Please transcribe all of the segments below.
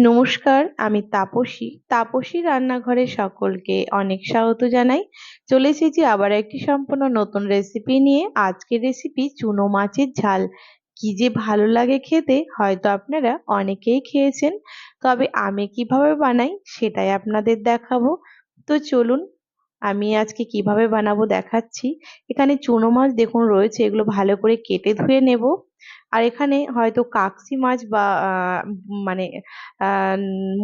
নমস্কার, আমি তাপসী। তাপসী রান্নাঘরে সকলকে অনেক স্বাগত জানাই। চলে এসেছি আবার একটি সম্পূর্ণ নতুন রেসিপি নিয়ে। আজকের রেসিপি চুনো মাছের ঝাল। কি যে ভালো লাগে খেতে, হয়তো আপনারা অনেকেই খেয়েছেন। তবে আমি কীভাবে বানাই, সেটাই আপনাদের দেখাবো। তো চলুন আমি আজকে কীভাবে বানাবো দেখাচ্ছি। এখানে চুনো মাছ দেখুন রয়েছে, এগুলো ভালো করে কেটে ধুয়ে নেব। আর এখানে হয়তো কাকসি মাছ বা মানে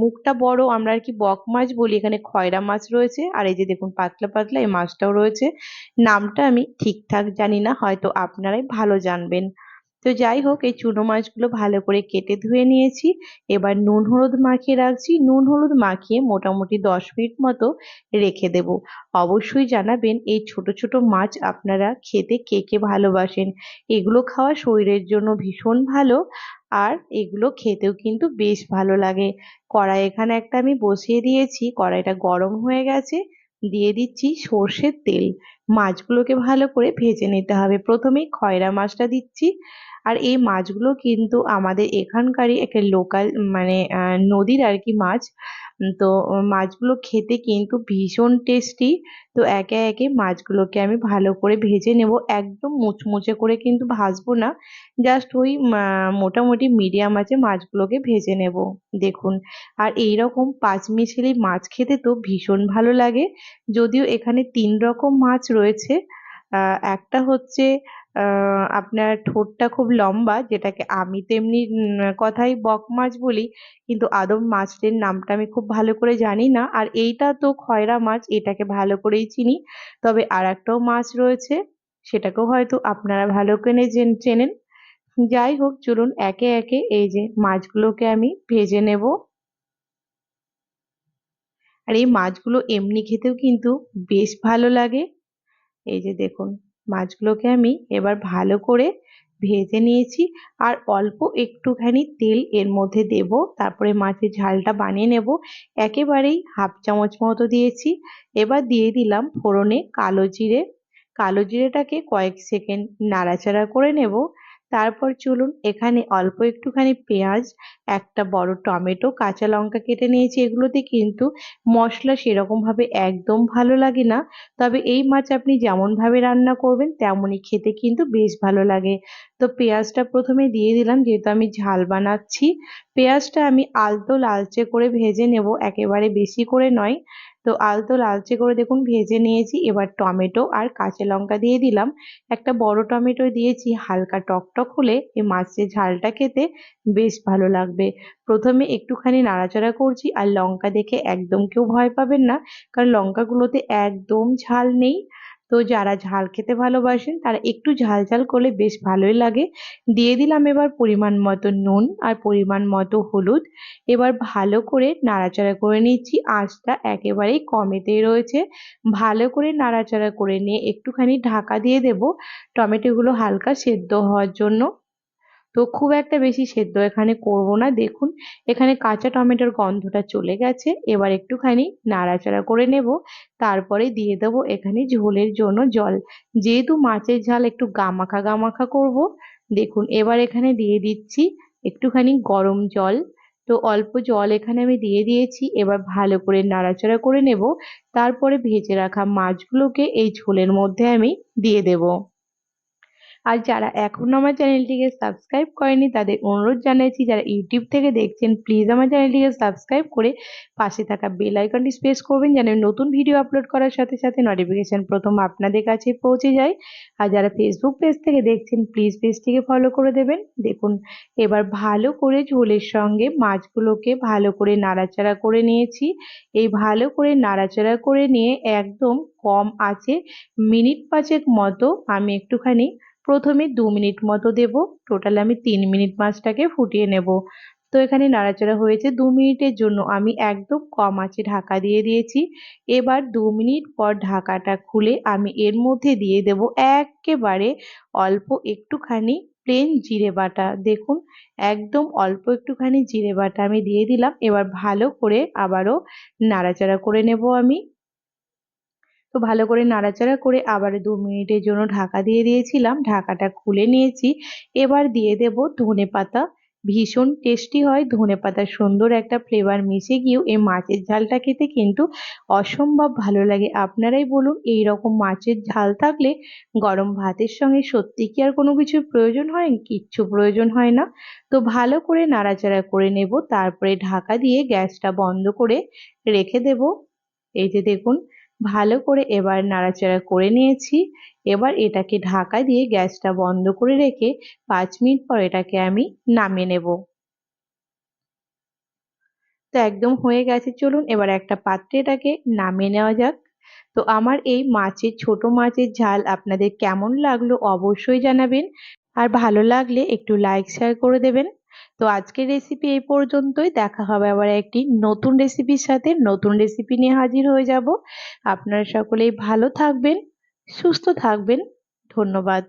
মুখটা বড়, আমরা আর কি বক মাছ বলি, এখানে খয়রা মাছ রয়েছে। আর এই যে দেখুন পাতলা পাতলা এই মাছটাও রয়েছে। নামটা আমি ঠিকঠাক জানি না, হয়তো আপনারাই ভালো জানবেন। তো যাই হোক, এই চুনো মাছগুলো ভালো করে কেটে ধুয়ে নিয়েছি। এবার নুন হলুদ মাখিয়ে রাখছি। নুন হলুদ মাখিয়ে মোটামুটি দশ মিনিট মতো রেখে দেব। অবশ্যই জানাবেন, এই ছোট ছোট মাছ আপনারা খেতে কে কে ভালোবাসেন? এগুলো খাওয়া শরীরের জন্য ভীষণ ভালো আর এগুলো খেতেও কিন্তু বেশ ভালো লাগে। কড়াই এখানে একটা আমি বসিয়ে দিয়েছি। কড়াইটা গরম হয়ে গেছে। দিয়ে দিচ্ছি সর্ষের তেল। মাছগুলোকে ভালো করে ভেজে নিতে হবে। প্রথমেই খয়রা মাছটা দিচ্ছি। আর এই মাছগুলো কিন্তু আমাদের এখানকারই একটা লোকাল মানে নদীর আর কি মাছ তো মাছগুলো খেতে কিন্তু ভীষণ টেস্টি তো একে একে মাছগুলোকে আমি ভালো করে ভেজে নেব। একদম মুচমুচে করে কিন্তু ভাজবো না। জাস্ট ওই মোটামুটি মিডিয়াম আছে মাছগুলোকে ভেজে নেব। দেখুন। আর এই রকম পাঁচ পাঁচমিশালি মাছ খেতে তো ভীষণ ভালো লাগে। যদিও এখানে তিন রকম মাছ রয়েছে। একটা হচ্ছে আপনার ঠোঁটটা খুব লম্বা, যেটাকে আমি তেমনি কথাই বক মাছ বলি, কিন্তু আদম মাছটির নামটা আমি খুব ভালো করে জানি না। আর এইটা তো খয়রা মাছ, এটাকে ভালো করেই চিনি। তবে আর একটাও মাছ রয়েছে, সেটাকেও হয়তো আপনারা ভালো করে চেনেন। যাই হোক, চলুন একে একে এই যে মাছগুলোকে আমি ভেজে নেব। আর এই মাছগুলো এমনি খেতেও কিন্তু বেশ ভালো লাগে। এই যে দেখুন মাছগুলোকে আমি এবার ভালো করে ভেজে নিয়েছি। আর অল্প একটুখানি তেল এর মধ্যে দেব। তারপরে মাছের ঝালটা বানিয়ে নেব। একেবারেই হাফ চামচ মতো দিয়েছি। এবার দিয়ে দিলাম ফোড়নে কালো জিরে। কালো জিরেটাকে কয়েক সেকেন্ড নাড়াচাড়া করে নেব। তারপর চলুন এখানে অল্প একটুখানি পেঁয়াজ, একটা বড় টমেটো, কাঁচা লঙ্কা কেটে নিয়েছি। এগুলোতে কিন্তু মশলা সেরকমভাবে একদম ভালো লাগে না। তবে এই মাছ আপনি যেমনভাবে রান্না করবেন, তেমনই খেতে কিন্তু বেশ ভালো লাগে। তো পেঁয়াজটা প্রথমে দিয়ে দিলাম, যেহেতু আমি ঝাল বানাচ্ছি। পেঁয়াজটা আমি আলতো লালচে করে ভেজে নেব, একেবারে বেশি করে নয়। তো আলতো লালচে করে দেখুন ভেজে নিয়েছি। এবার টমেটো আর কাঁচা লঙ্কা দিয়ে দিলাম। একটা বড় টমেটো দিয়েছি, হালকা টকটক হলে এই মাছের ঝালটা খেতে বেশ ভালো লাগবে। প্রথমে একটুখানি নাড়াচাড়া করছি আর লঙ্কা দেখে একদম কেউ ভয় পাবেন না, কারণ লঙ্কাগুলোতে একদম ঝাল নেই। তো যারা ঝাল খেতে ভালোবাসেন, তারা একটু ঝাল ঝাল করলে বেশ ভালোই লাগে। দিয়ে দিলাম এবার পরিমাণ মতো নুন আর পরিমাণ মতো হলুদ। এবার ভালো করে নাড়াচাড়া করে নিচ্ছি। আঁচটা একেবারেই কমেতেই রয়েছে। ভালো করে নাড়াচাড়া করে নিয়ে একটুখানি ঢাকা দিয়ে দেব। টমেটোগুলো হালকা সেদ্ধ হওয়ার জন্য। তো খুব একটা বেশি সেদ্ধ এখানে করব না। দেখুন, এখানে কাঁচা টমেটোর গন্ধটা চলে গেছে। এবার একটুখানি নাড়াচাড়া করে নেব। তারপরে দিয়ে দেব এখানে ঝোলের জন্য জল। যেহেতু মাছের ঝাল একটু গামাখা গামাখা করব, দেখুন এবার এখানে দিয়ে দিচ্ছি একটুখানি গরম জল। তো অল্প জল এখানে আমি দিয়ে দিয়েছি। এবার ভালো করে নাড়াচাড়া করে নেব। তারপরে ভেজে রাখা মাছগুলোকে এই ঝোলের মধ্যে আমি দিয়ে দেবো। আর যারা এখনও আমার চ্যানেলটিকে সাবস্ক্রাইব করেনি, তাদের অনুরোধ জানাচ্ছি যারা ইউটিউব থেকে দেখছেন প্লিজ আমার চ্যানেলটিকে সাবস্ক্রাইব করে পাশে থাকা বেল আইকনটি প্রেস করবেন, যেন নতুন ভিডিও আপলোড করার সাথে সাথে নোটিফিকেশান প্রথম আপনাদের কাছে পৌঁছে যায়। আর যারা ফেসবুক পেজ থেকে দেখছেন প্লিজ পেজটিকে ফলো করে দেবেন। দেখুন, এবার ভালো করে ঝোলের সঙ্গে মাছগুলোকে ভালো করে নাড়াচাড়া করে নিয়েছি। এই ভালো করে নাড়াচাড়া করে নিয়ে একদম কম আছে, মিনিট পাঁচেক মতো আমি একটুখানি প্রথমে দু মিনিট মতো দেব। টোটাল আমি তিন মিনিট মাছটাকে ফুটিয়ে নেব। তো এখানে নাড়াচাড়া হয়েছে দু মিনিটের জন্য। আমি একদম কম আঁচে ঢাকা দিয়ে দিয়েছি। এবার দু মিনিট পর ঢাকাটা খুলে আমি এর মধ্যে দিয়ে দেব একেবারে অল্প একটুখানি প্লেন জিরে বাটা। দেখুন, একদম অল্প একটুখানি জিরে বাটা আমি দিয়ে দিলাম। এবার ভালো করে আবারও নাড়াচাড়া করে নেব আমি। তো ভালো করে নাড়াচাড়া করে আবার দু মিনিটের জন্য ঢাকা দিয়ে দিয়েছিলাম। ঢাকাটা খুলে নিয়েছি। এবার দিয়ে দেব ধনে পাতা। ভীষণ টেস্টি হয়। ধনেপাতার সুন্দর একটা ফ্লেভার মিশে গিয়েও এই মাছের ঝালটা খেতে কিন্তু অসম্ভব ভালো লাগে। আপনারাই বলুন এই রকম মাছের ঝাল থাকলে গরম ভাতের সঙ্গে সত্যি কি আর কোনো কিছুর প্রয়োজন হয়? কিচ্ছু প্রয়োজন হয় না। তো ভালো করে নাড়াচাড়া করে নেব। তারপরে ঢাকা দিয়ে গ্যাসটা বন্ধ করে রেখে দেব। এই যে দেখুন ভালো করে এবার নাড়াচাড়া করে নিয়েছি। এবার এটাকে ঢাকা দিয়ে গ্যাসটা বন্ধ করে রেখে পাঁচ মিনিট পর এটাকে আমি নামিয়ে নেব। তো একদম হয়ে গেছে। চলুন এবার একটা পাত্রে এটাকে নামিয়ে নেওয়া যাক। তো আমার এই মাছের, ছোট মাছের ঝাল আপনাদের কেমন লাগল অবশ্যই জানাবেন। আর ভালো লাগলে একটু লাইক শেয়ার করে দেবেন। তো আজকের রেসিপি এই পর্যন্তই। দেখা হবে আবার একটি নতুন রেসিপির সাথে। নতুন রেসিপি নিয়ে হাজির হয়ে যাব। আপনারা সকলেই ভালো থাকবেন, সুস্থ থাকবেন। ধন্যবাদ।